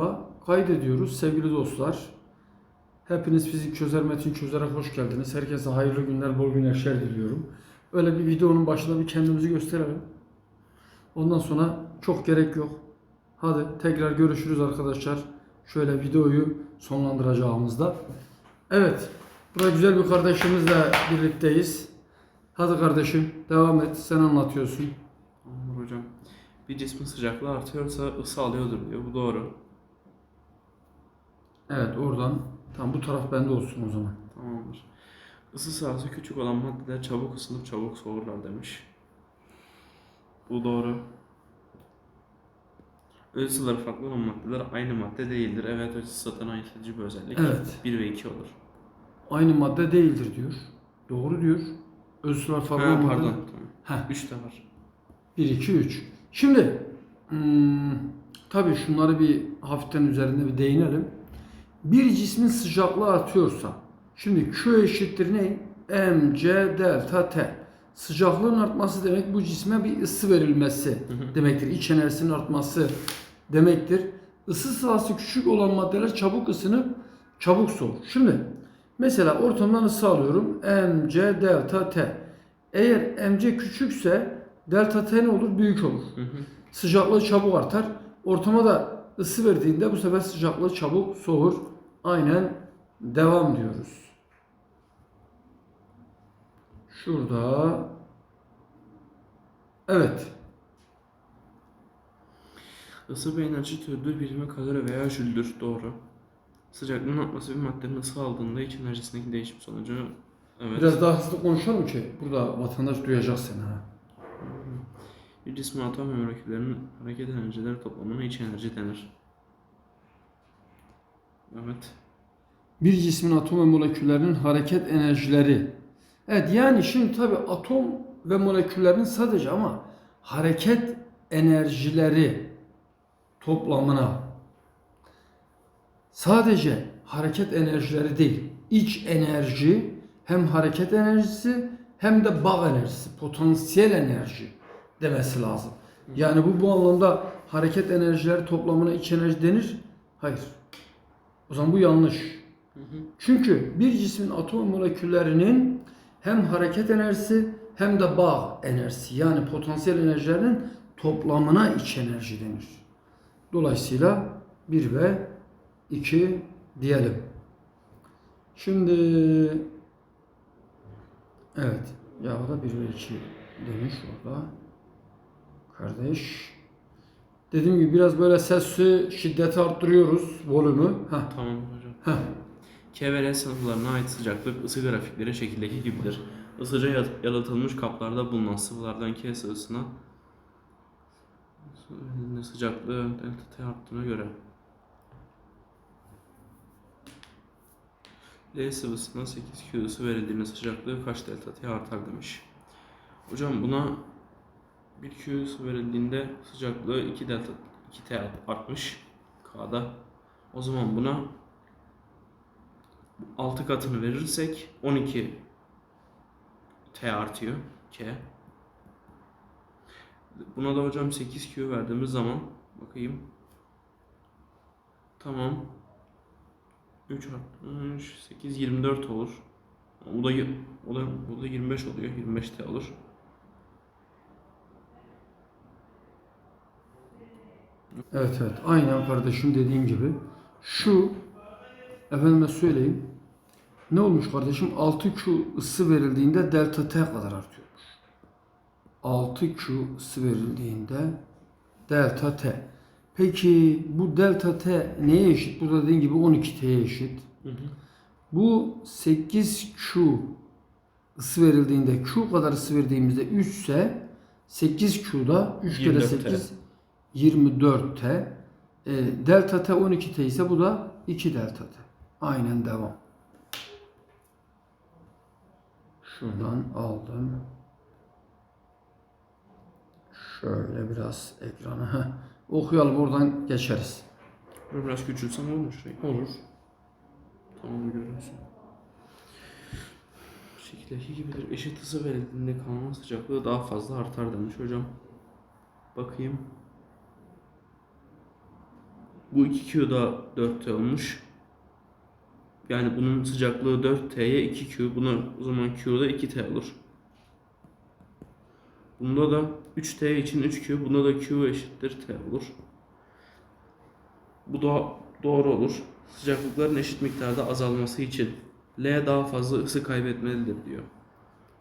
tıkla kaydediyoruz sevgili dostlar. Hepiniz fizik çözer metin çözerek hoş geldiniz. Herkese hayırlı günler, bol güneşler diliyorum. Öyle bir videonun başında bir kendimizi gösterelim. Ondan sonra çok gerek yok. Hadi tekrar görüşürüz arkadaşlar. Şöyle videoyu sonlandıracağımızda. Evet. Burada güzel bir kardeşimizle birlikteyiz. Hadi kardeşim devam et. Sen anlatıyorsun. Tamamdır hocam. Bir cismin sıcaklığı artıyorsa ısı alıyordur diyor. Bu doğru. Evet oradan. Tam bu taraf bende olsun o zaman. Tamamdır. Isı sahası küçük olan maddeler çabuk ısınıp çabuk soğurlar demiş. Bu doğru. Isıları farklı olan maddeler aynı madde değildir. Evet ısı zaten ayırtıcı bir özellik. Evet. 1 ve 2 olur. Aynı madde değildir diyor. Doğru diyor. Özsüler farklı Ha, olmadı. pardon. Heh. 3 de var. 1, 2, 3. Şimdi hmm, tabii şunları bir hafiften üzerinde bir değinelim. Bir cismin sıcaklığı artıyorsa şimdi Q eşittir ne? mc delta t. Sıcaklığın artması demek bu cisme bir ısı verilmesi demektir. İç enerjisinin artması demektir. Isı sahası küçük olan maddeler çabuk ısınıp çabuk soğur. Şimdi mesela ortamdan ısı alıyorum. mc delta t. Eğer mc küçükse delta t ne olur? Büyük olur. Sıcaklığı çabuk artar. Ortama da ısı verdiğinde bu sefer sıcaklığı çabuk soğur. Aynen devam diyoruz. Şurada. Evet. Isı bir enerji türüdür, birimi kalori veya jüldür. Doğru. Sıcaklığın artması bir maddenin ısı aldığında iç enerjisindeki değişim sonucu evet. Biraz daha hızlı konuşalım ki burada vatandaş duyacak seni ha. Bir cismin atom ve moleküllerin hareket enerjileri toplamına iç enerji denir. Evet. Bir cismin atom ve moleküllerinin hareket enerjileri. Evet yani şimdi tabi atom ve moleküllerin sadece ama hareket enerjileri toplamına sadece hareket enerjileri değil, iç enerji hem hareket enerjisi hem de bağ enerjisi, potansiyel enerji demesi lazım. Yani bu bu anlamda hareket enerjileri toplamına iç enerji denir. Hayır. O zaman bu yanlış. Çünkü bir cismin atom moleküllerinin hem hareket enerjisi hem de bağ enerjisi yani potansiyel enerjilerinin toplamına iç enerji denir. Dolayısıyla 1 ve 2 diyelim. Şimdi evet ya da 1 ve 2 demiş orada. Kardeş. Dediğim gibi biraz böyle sesi şiddeti arttırıyoruz volümü. Heh. Tamam hocam. Heh. K ve L sınıflarına ait sıcaklık ısı grafikleri şekildeki gibidir. Isıca yalıtılmış kaplarda bulunan sıvılardan K sıvısına sıcaklığı delta T arttığına göre L sıvısına 8 Q ısı verildiğinde sıcaklığı kaç delta T artar demiş. Hocam buna 1 Q verildiğinde sıcaklığı 2 delta 2 T artmış K'da. O zaman buna 6 katını verirsek 12 T artıyor K. Buna da hocam 8 Q verdiğimiz zaman bakayım. Tamam. 3 artmış 8 24 olur. O da o da o da 25 oluyor. 25 T olur. Evet evet aynen kardeşim dediğim gibi şu efendime söyleyeyim ne olmuş kardeşim 6Q ısı verildiğinde delta T kadar artıyormuş. 6Q ısı verildiğinde delta T. Peki bu delta T neye eşit? Burada dediğim gibi 12T'ye eşit. Bu 8Q ısı verildiğinde Q kadar ısı verdiğimizde 3 ise 8Q'da 3 kere 24T. 8 24T. E, delta T 12T ise bu da 2 delta T. Aynen devam. Şuradan aldım. Şöyle biraz ekranı. Heh. Okuyalım oradan geçeriz. Biraz küçülsem olur mu şurayı? Olur. Tamam görüyorsun. Şekildeki gibidir. Eşit ısı verildiğinde kalan sıcaklığı daha fazla artar demiş hocam. Bakayım. Bu 2Q da 4T olmuş. Yani bunun sıcaklığı 4T'ye 2Q. Buna o zaman Q'da 2T olur. Bunda da 3T için 3Q. Bunda da Q eşittir T olur. Bu da doğru olur. Sıcaklıkların eşit miktarda azalması için L daha fazla ısı kaybetmelidir diyor.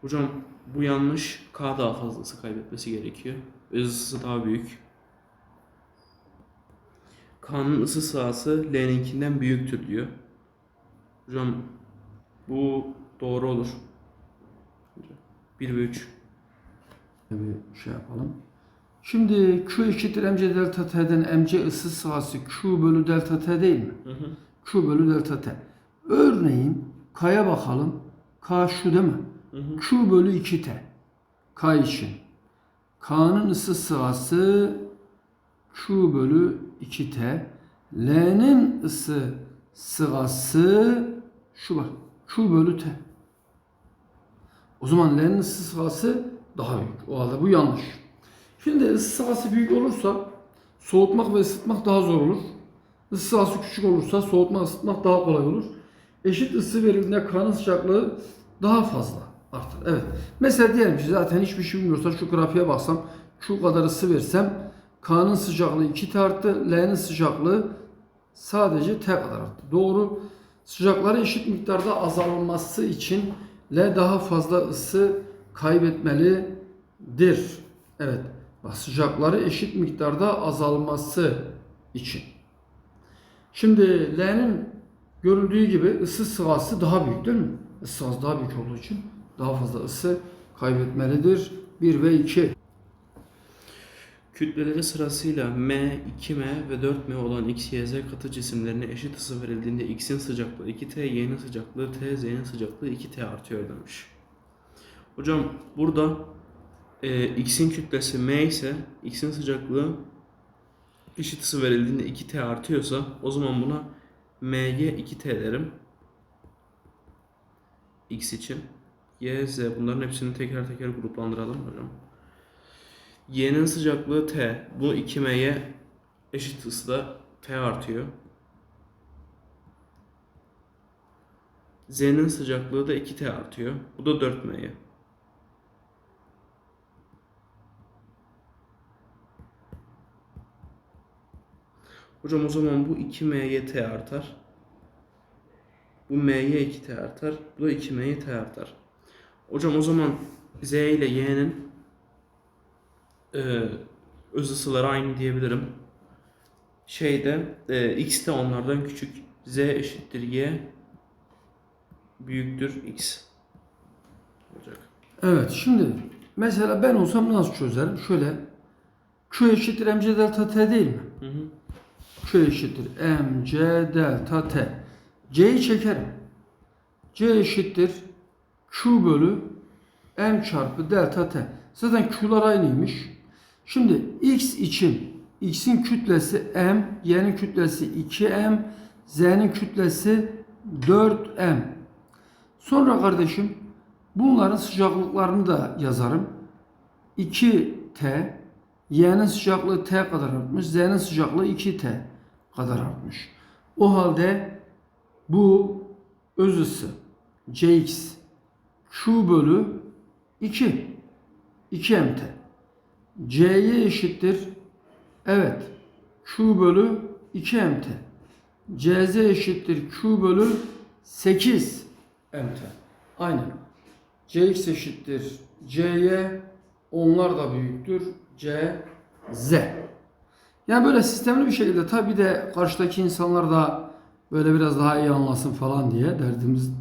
Hocam bu yanlış. K daha fazla ısı kaybetmesi gerekiyor. Öz ısısı daha büyük. K'nın ısı sahası L'ninkinden büyüktür diyor. Hocam bu doğru olur. 1 ve 3. bir şey yapalım. Şimdi Q eşittir mc delta t'den mc ısı sahası Q bölü delta t değil mi? Hı hı. Q bölü delta t. Örneğin K'ya bakalım. K şu değil mi? Hı hı. Q bölü 2t. K için. K'nın ısı sırası Q bölü 2t. L'nin ısı sırası şu bak. Q bölü t. O zaman L'nin ısı sırası daha büyük. O halde bu yanlış. Şimdi ısı sırası büyük olursa soğutmak ve ısıtmak daha zor olur. Isı sırası küçük olursa soğutma ısıtmak daha kolay olur. Eşit ısı verildiğinde kanın sıcaklığı daha fazla artar. Evet. Mesela diyelim ki zaten hiçbir şey bilmiyorsa şu grafiğe baksam şu kadar ısı versem kanın sıcaklığı 2 T arttı. L'nin sıcaklığı sadece T kadar arttı. Doğru. Sıcakları eşit miktarda azalması için L daha fazla ısı kaybetmelidir. Evet. Sıcakları eşit miktarda azalması için. Şimdi L'nin görüldüğü gibi ısı sıvası daha büyük değil mi? Isı sıvası daha büyük olduğu için daha fazla ısı kaybetmelidir. 1 ve 2. Kütleleri sırasıyla M, 2M ve 4M olan X, Y, Z katı cisimlerine eşit ısı verildiğinde X'in sıcaklığı 2T, Y'nin sıcaklığı T, Z'nin sıcaklığı 2T artıyor demiş. Hocam burada e, X'in kütlesi M ise X'in sıcaklığı eşit ısı verildiğinde 2T artıyorsa o zaman buna M'ye 2T derim. X için. Y, Z bunların hepsini teker teker gruplandıralım hocam. Y'nin sıcaklığı T. Bu 2M'ye eşit ısıda T artıyor. Z'nin sıcaklığı da 2T artıyor. Bu da 4M'ye. Hocam o zaman bu 2M'ye T artar. Bu M'ye 2T artar. Bu da 2M'ye T artar. Hocam o zaman Z ile Y'nin e, öz ısıları aynı diyebilirim. Şeyde e, X de onlardan küçük. Z eşittir Y büyüktür X olacak. Evet şimdi mesela ben olsam nasıl çözerim? Şöyle Q eşittir mc delta t değil mi? Hı hı. Q eşittir mc delta t. C'yi çekerim. C eşittir Q bölü m çarpı delta t. Zaten Q'lar aynıymış. Şimdi x için x'in kütlesi m, y'nin kütlesi 2m, z'nin kütlesi 4m. Sonra kardeşim bunların sıcaklıklarını da yazarım. 2t, y'nin sıcaklığı t kadar artmış, z'nin sıcaklığı 2t kadar artmış. O halde bu öz ısı Cx Q bölü 2 2mt C'ye eşittir evet Q bölü 2mt Cz eşittir Q bölü 8 mt aynen Cx eşittir C'ye onlar da büyüktür C Z yani böyle sistemli bir şekilde tabi de karşıdaki insanlar da böyle biraz daha iyi anlasın falan diye derdimiz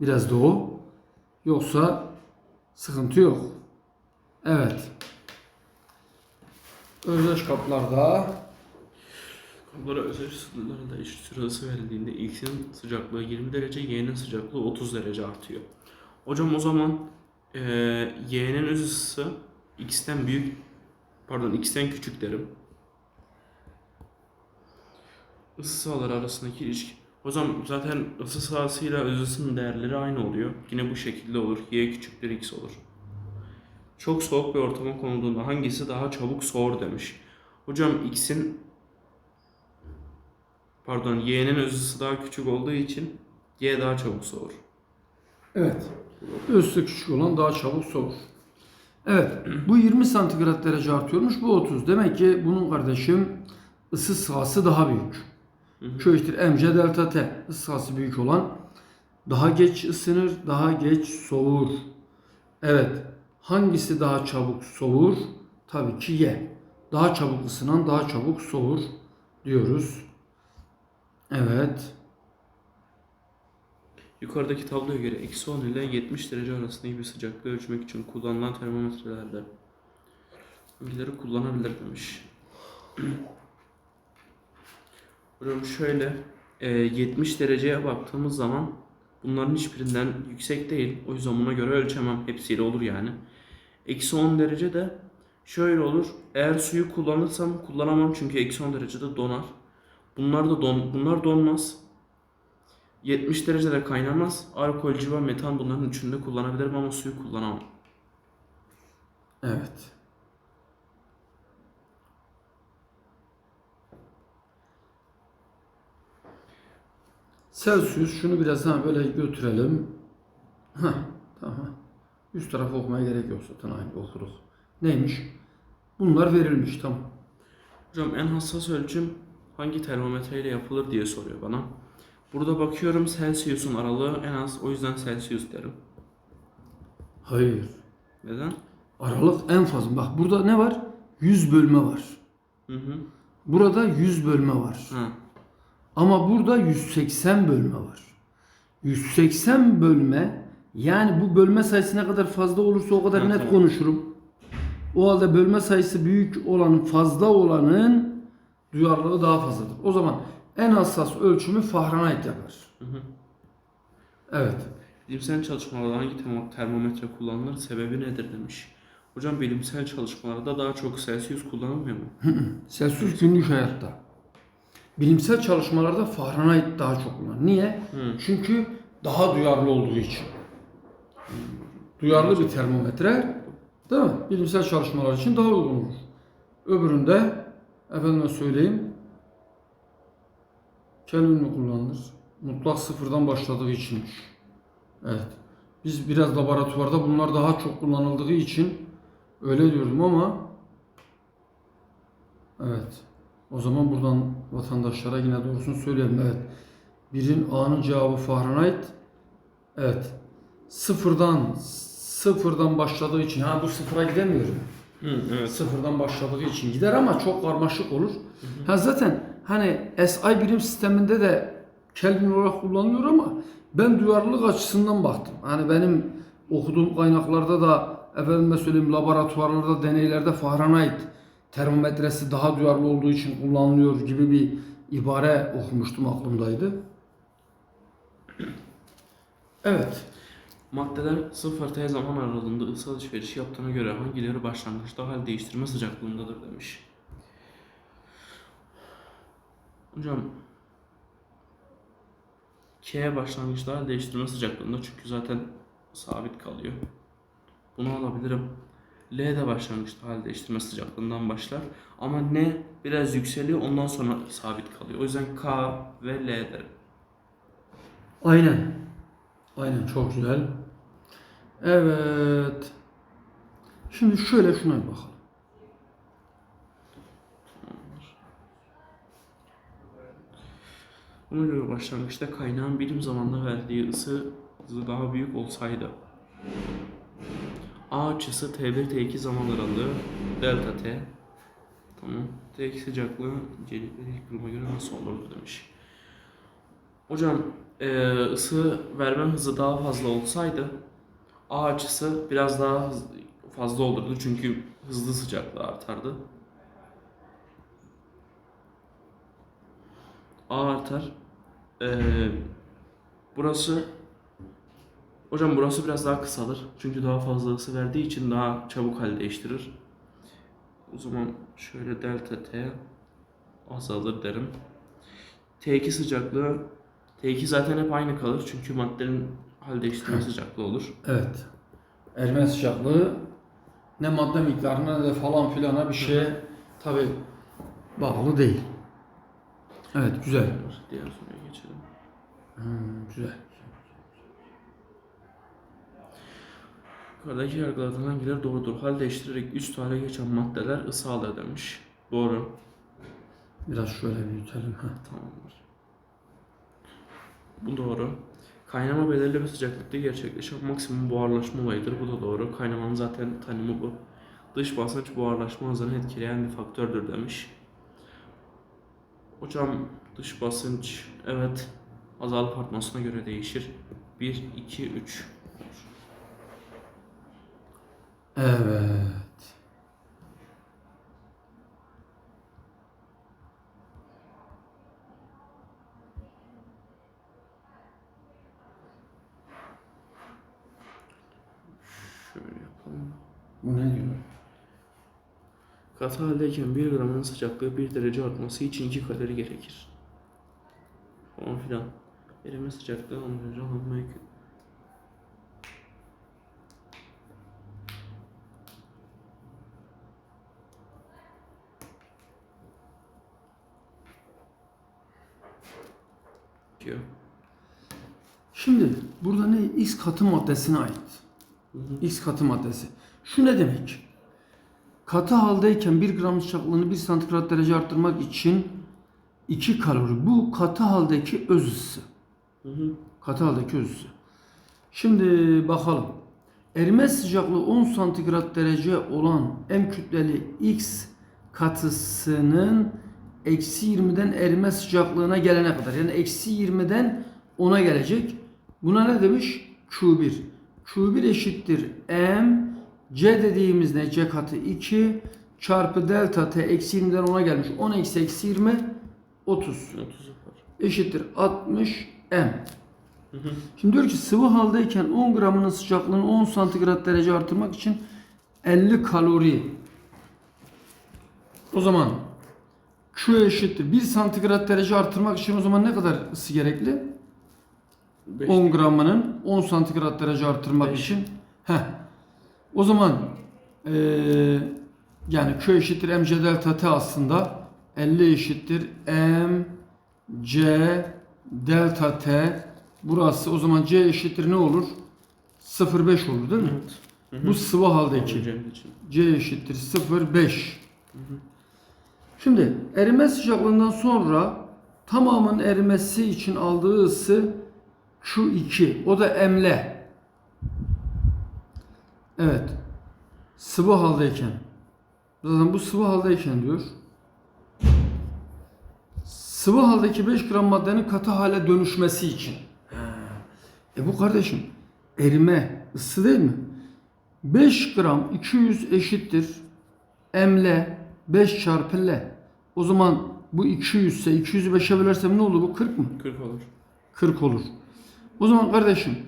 biraz da o. Yoksa sıkıntı yok. Evet. Özdeş kaplarda Kaplara özel ısılarında süre ısı verildiğinde X'in sıcaklığı 20 derece, Y'nin sıcaklığı 30 derece artıyor. Hocam o zaman e, Y'nin öz ısısı X'ten büyük, pardon X'ten küçük derim. Isı sahaları arasındaki ilişki. Zaman zaten ısı sahasıyla öz ısının değerleri aynı oluyor. Yine bu şekilde olur. Y küçüktür X olur. Çok soğuk bir ortama konulduğunda hangisi daha çabuk soğur demiş. Hocam X'in pardon Y'nin öz ısı daha küçük olduğu için Y daha çabuk soğur. Evet. Üstü küçük olan daha çabuk soğur. Evet. Bu 20 santigrat derece artıyormuş. Bu 30. Demek ki bunun kardeşim ısı sahası daha büyük. Şu eşittir mc delta t. Isı sahası büyük olan daha geç ısınır, daha geç soğur. Evet. Hangisi daha çabuk soğur? Tabii ki Y. Daha çabuk ısınan daha çabuk soğur diyoruz. Evet. Yukarıdaki tabloya göre eksi 10 ile 70 derece arasındaki bir sıcaklığı ölçmek için kullanılan termometrelerde hangileri kullanabilir demiş. Hocam şöyle e, 70 dereceye baktığımız zaman bunların hiçbirinden yüksek değil. O yüzden buna göre ölçemem. Hepsiyle olur yani. Eksi 10 derece de şöyle olur. Eğer suyu kullanırsam kullanamam çünkü eksi 10 derecede donar. Bunlar da don, bunlar donmaz. 70 derecede kaynamaz. Alkol, civa, metan bunların üçünü de kullanabilirim ama suyu kullanamam. Evet. Celsius şunu biraz daha böyle götürelim. Heh, tamam. Üst tarafı okumaya gerek yok zaten aynı okuduk. Neymiş? Bunlar verilmiş tamam. Hocam en hassas ölçüm hangi termometreyle yapılır diye soruyor bana. Burada bakıyorum Celsius'un aralığı en az o yüzden Celsius derim. Hayır. Neden? Aralık en fazla. Bak burada ne var? 100 bölme var. Hı hı. Burada 100 bölme var. Ha. Ama burada 180 bölme var. 180 bölme yani bu bölme sayısı ne kadar fazla olursa o kadar Ha, net tamam. konuşurum. O halde bölme sayısı büyük olanın fazla olanın duyarlılığı daha fazladır. O zaman en hassas ölçümü Fahrenheit yapar. Hı hı. Evet. Bilimsel çalışmalarda hangi termo- termometre kullanılır, sebebi nedir demiş. Hocam bilimsel çalışmalarda daha çok Celsius kullanılmıyor mu? Celsius günlük hayatta. Bilimsel çalışmalarda Fahrenheit daha çok kullanılır. Niye? Hı. Çünkü daha duyarlı olduğu için. Duyarlı bir termometre değil mi? Bilimsel çalışmalar için daha uygun olur. Öbüründe efendime söyleyeyim Kelvin kullanılır. Mutlak sıfırdan başladığı içinmiş. Evet. Biz biraz laboratuvarda bunlar daha çok kullanıldığı için öyle diyordum ama evet. O zaman buradan vatandaşlara yine doğrusunu söyleyelim. Evet. Birin A'nın cevabı Fahrenheit. Evet. Sıfırdan sıfırdan başladığı için ha bu sıfıra gidemiyorum. Hı, evet. Sıfırdan başladığı için gider ama çok karmaşık olur. Ha zaten hani SI birim sisteminde de Kelvin olarak kullanılıyor ama ben duyarlılık açısından baktım. Hani benim okuduğum kaynaklarda da efendime söyleyeyim laboratuvarlarda, deneylerde Fahrenheit termometresi daha duyarlı olduğu için kullanılıyor gibi bir ibare okumuştum aklımdaydı. Evet. Maddeler 0 T zaman aralığında ısı alışverişi yaptığına göre hangileri başlangıçta hal değiştirme sıcaklığındadır demiş. Hocam K başlangıçta hal değiştirme sıcaklığında çünkü zaten sabit kalıyor. Bunu alabilirim. L de başlangıçta hal değiştirme sıcaklığından başlar. Ama N biraz yükseliyor ondan sonra sabit kalıyor. O yüzden K ve L derim. Aynen. Aynen çok güzel. Evet. Şimdi şöyle şuna bir bakalım. Buna göre başlangıçta kaynağın birim zamanda verdiği ısı hızı daha büyük olsaydı A açısı T1 T2 zaman aralığı delta T Tamam. T2 sıcaklığı incelikleri ilk duruma göre nasıl olurdu demiş. Hocam ısı verme hızı daha fazla olsaydı A açısı biraz daha fazla olurdu çünkü hızlı sıcaklığı artardı. A artar. Ee, burası Hocam burası biraz daha kısalır. Çünkü daha fazla ısı verdiği için daha çabuk hal değiştirir. O zaman şöyle delta T azalır derim. T2 sıcaklığı T2 zaten hep aynı kalır. Çünkü maddenin hal değiştirme sıcaklığı olur. Evet. Erime sıcaklığı ne madde miktarına ne de falan filana bir şeye tabi bağlı değil. Evet güzel. Diğer soruya geçelim. Hmm, güzel. Yukarıdaki yargılardan hangileri doğrudur? Hal değiştirerek üst hale geçen maddeler ısı alır demiş. Doğru. Biraz şöyle büyütelim. Ha. Tamamdır. Bu doğru. Kaynama belirli bir sıcaklıkta gerçekleşen maksimum buharlaşma olayıdır. Bu da doğru. Kaynamanın zaten tanımı bu. Dış basınç buharlaşma hızını etkileyen bir faktördür demiş. Hocam dış basınç evet azalıp artmasına göre değişir. 1, 2, 3. Evet. Şöyle yapalım. Bu ne diyor? Katı haldeyken 1 gramın sıcaklığı 1 derece artması için 2 kalori gerekir. Falan filan. Erime sıcaklığı 10 derece alınmaya. Şimdi burada ne? X katı maddesine ait. X katı maddesi. Şu ne demek? Katı haldeyken 1 gram sıcaklığını 1 santigrat derece arttırmak için 2 kalori. Bu katı haldeki öz hı. Katı haldeki öz ısı. Şimdi bakalım. Erime sıcaklığı 10 santigrat derece olan M kütleli X katısının eksi 20'den erime sıcaklığına gelene kadar. Yani eksi 20'den 10'a gelecek. Buna ne demiş? Q1. Q1 eşittir M. C dediğimiz ne? C katı 2 çarpı delta T eksi 20'den 10'a gelmiş. 10 eksi eksi 20 30 30 yapar. eşittir 60 M. Hı hı. Şimdi diyor ki sıvı haldeyken 10 gramının sıcaklığını 10 santigrat derece artırmak için 50 kalori. O zaman Q eşittir 1 santigrat derece artırmak için o zaman ne kadar ısı gerekli? Beş 10 gramının 10 santigrat derece artırmak Beş. için. Heh. O zaman eee yani Q eşittir mc delta t aslında 50 eşittir m c delta t burası o zaman c eşittir ne olur? 0,5 olur değil mi? Evet. Hı hı. Bu sıvı haldeki. C eşittir 0,5. Şimdi erime sıcaklığından sonra tamamın erimesi için aldığı ısı Q2. O da emle. Evet. Sıvı haldeyken. Zaten bu sıvı haldeyken diyor. Sıvı haldeki 5 gram maddenin katı hale dönüşmesi için. E bu kardeşim erime ısı değil mi? 5 gram 200 eşittir emle 5 çarpı L. O zaman bu 200 ise 200'ü 5'e bölersem ne olur bu 40 mı? 40 olur. 40 olur. O zaman kardeşim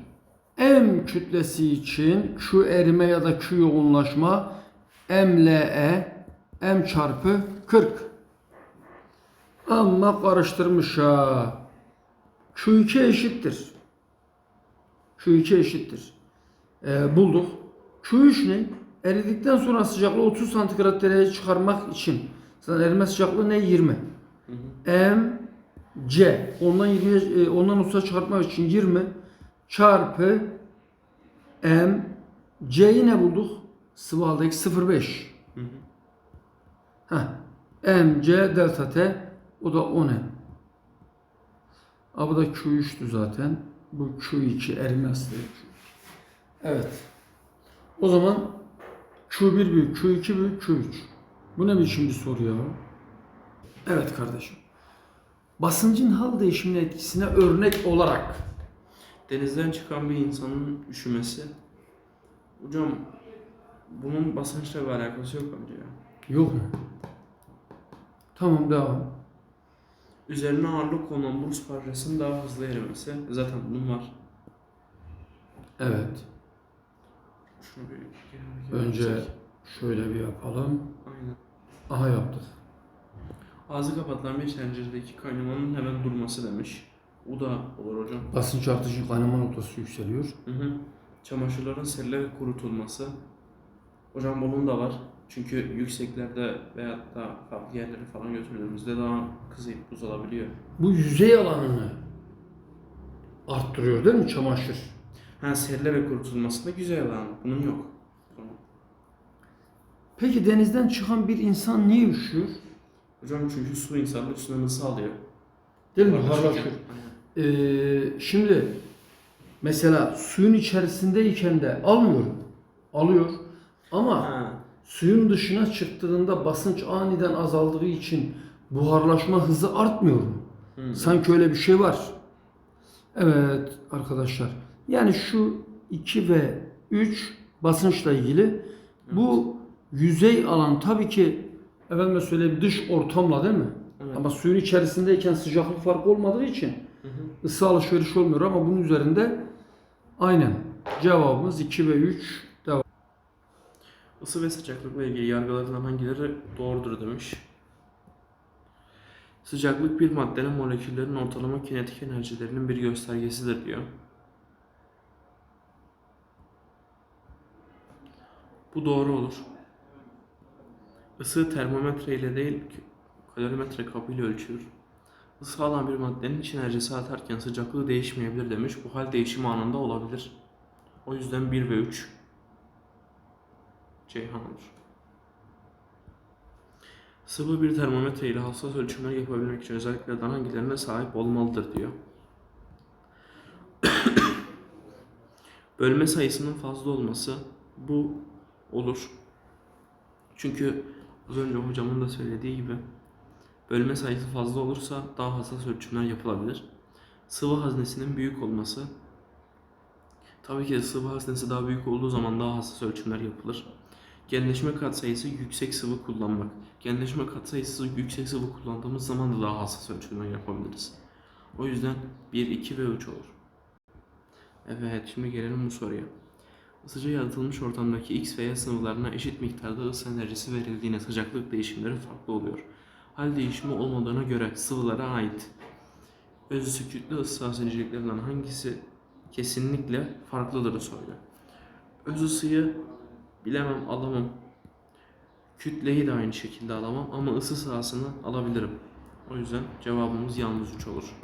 M kütlesi için Q erime ya da Q yoğunlaşma MLE M çarpı 40. Ama karıştırmış ha. Q2 eşittir. Q2 eşittir. Ee, bulduk. Q3 ne? Eridikten sonra sıcaklığı 30 santigrat dereceye çıkarmak için. Zaten erime sıcaklığı ne? 20. Hı hı. M C ondan 20 e, ondan usta çıkartmak için 20 çarpı M C'yi ne bulduk? Sıvı haldeki 0,5. Hı hı. Heh. M C delta T o da 10 M. Aa, bu da Q3'tü zaten. Bu Q2 erime hastayı Q2. Evet. O zaman Q1 büyük, Q2 büyük, Q3. Bu ne biçim bir soru ya? Evet kardeşim. Basıncın hal değişimine etkisine örnek olarak Denizden çıkan bir insanın üşümesi. Hocam bunun basınçla bir alakası yok bence ya. yok mu? Tamam devam. Üzerine ağırlık konulan buz parçasının daha hızlı erimesi. Zaten bunun var. Evet. Şunu bir geri Önce şöyle bir yapalım. Aynen. Aha yaptık. Ağzı kapatılan bir tenceredeki kaynamanın hemen durması demiş. O da olur hocam. Basınç artışı kaynama noktası yükseliyor. Hı hı. Çamaşırların selle ve kurutulması. Hocam bunun da var. Çünkü yükseklerde veya da farklı yerlere falan götürdüğümüzde daha kızıyıp buz olabiliyor. Bu yüzey alanını arttırıyor değil mi çamaşır? Ha serile ve kurutulmasında güzel alan. Bunun yok. Peki denizden çıkan bir insan niye üşüyor? Hocam çünkü su insanın üstünden ısı alıyor. Değil mi? Aynen. Ee, şimdi mesela suyun içerisindeyken de almıyor? Alıyor. Ama Ha. suyun dışına çıktığında basınç aniden azaldığı için buharlaşma hızı artmıyor mu? Hı. Sanki öyle bir şey var. Evet arkadaşlar. Yani şu 2 ve 3 basınçla ilgili. Bu yüzey alan tabii ki efendime söyleyeyim dış ortamla değil mi? Evet. Ama suyun içerisindeyken sıcaklık farkı olmadığı için Hı hı. ısı alışveriş olmuyor ama bunun üzerinde aynen cevabımız 2 ve 3 devam. Isı ve sıcaklıkla ilgili yargılarından hangileri doğrudur demiş. Sıcaklık bir maddenin moleküllerin ortalama kinetik enerjilerinin bir göstergesidir diyor. Bu doğru olur. Isı termometre ile değil kalorimetre kabıyla ölçülür. Isı alan bir maddenin iç enerjisi artarken sıcaklığı değişmeyebilir demiş. Bu hal değişim anında olabilir. O yüzden 1 ve 3 Ceyhan olur. Sıvı bir termometre ile hassas ölçümler yapabilmek için özelliklerden hangilerine sahip olmalıdır diyor. Bölme sayısının fazla olması bu olur. Çünkü az önce hocamın da söylediği gibi bölme sayısı fazla olursa daha hassas ölçümler yapılabilir. Sıvı haznesinin büyük olması tabii ki de sıvı haznesi daha büyük olduğu zaman daha hassas ölçümler yapılır. Genleşme katsayısı yüksek sıvı kullanmak. Genleşme katsayısı yüksek sıvı kullandığımız zaman da daha hassas ölçümler yapabiliriz. O yüzden 1, 2 ve 3 olur. Evet, şimdi gelelim bu soruya. Isıca yaratılmış ortamdaki X ve Y eşit miktarda ısı enerjisi verildiğine sıcaklık değişimleri farklı oluyor. Hal değişimi olmadığına göre sıvılara ait özüsü kütle ısı niceliklerinden hangisi kesinlikle farklıdır soruyor. Öz ısıyı bilemem alamam. Kütleyi de aynı şekilde alamam ama ısı sahasını alabilirim. O yüzden cevabımız yalnız 3 olur.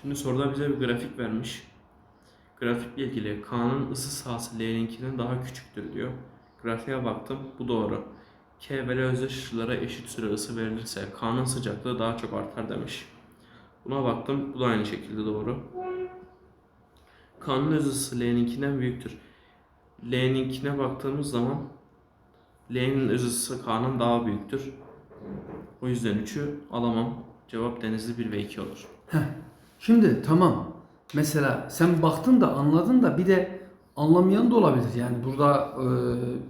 Şimdi soruda bize bir grafik vermiş. Grafikle ilgili K'nın ısı sahası L'ninkinden daha küçüktür diyor. Grafiğe baktım bu doğru. K ve L özdeş ısılara eşit süre ısı verilirse K'nın sıcaklığı daha çok artar demiş. Buna baktım bu da aynı şekilde doğru. K'nın öz ısısı L'ninkinden büyüktür. L'ninkine baktığımız zaman L'nin öz ısısı K'nın daha büyüktür. O yüzden 3'ü alamam. Cevap denizli 1 ve 2 olur. Şimdi tamam. Mesela sen baktın da anladın da bir de anlamayan da olabilir. Yani burada e,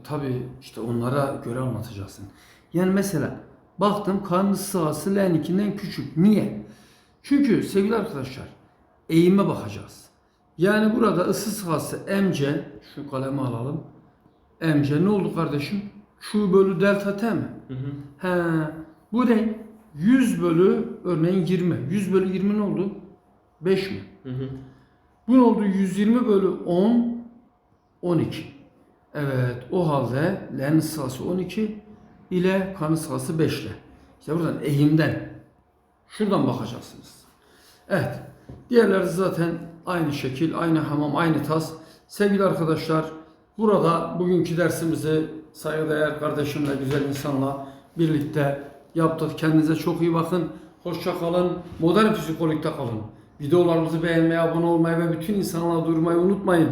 tabii işte onlara göre anlatacaksın. Yani mesela baktım karnı sahası L'ninkinden küçük. Niye? Çünkü sevgili arkadaşlar eğime bakacağız. Yani burada ısı sahası MC şu kalemi alalım. MC ne oldu kardeşim? Q bölü delta T mi? Hı hı. He, bu ne? 100 bölü örneğin 20. 100 bölü 20 ne oldu? 5 mi? Hı hı. Bu ne oldu? 120 bölü 10 12. Evet o halde L'nin sırası 12 ile kanı sırası 5 ile. İşte buradan eğimden şuradan bakacaksınız. Evet. Diğerleri zaten aynı şekil, aynı hamam, aynı tas. Sevgili arkadaşlar burada bugünkü dersimizi saygıdeğer kardeşimle, güzel insanla birlikte yaptık. Kendinize çok iyi bakın. Hoşça kalın. Modern psikolojide kalın. Videolarımızı beğenmeyi, abone olmayı ve bütün insanlara duyurmayı unutmayın.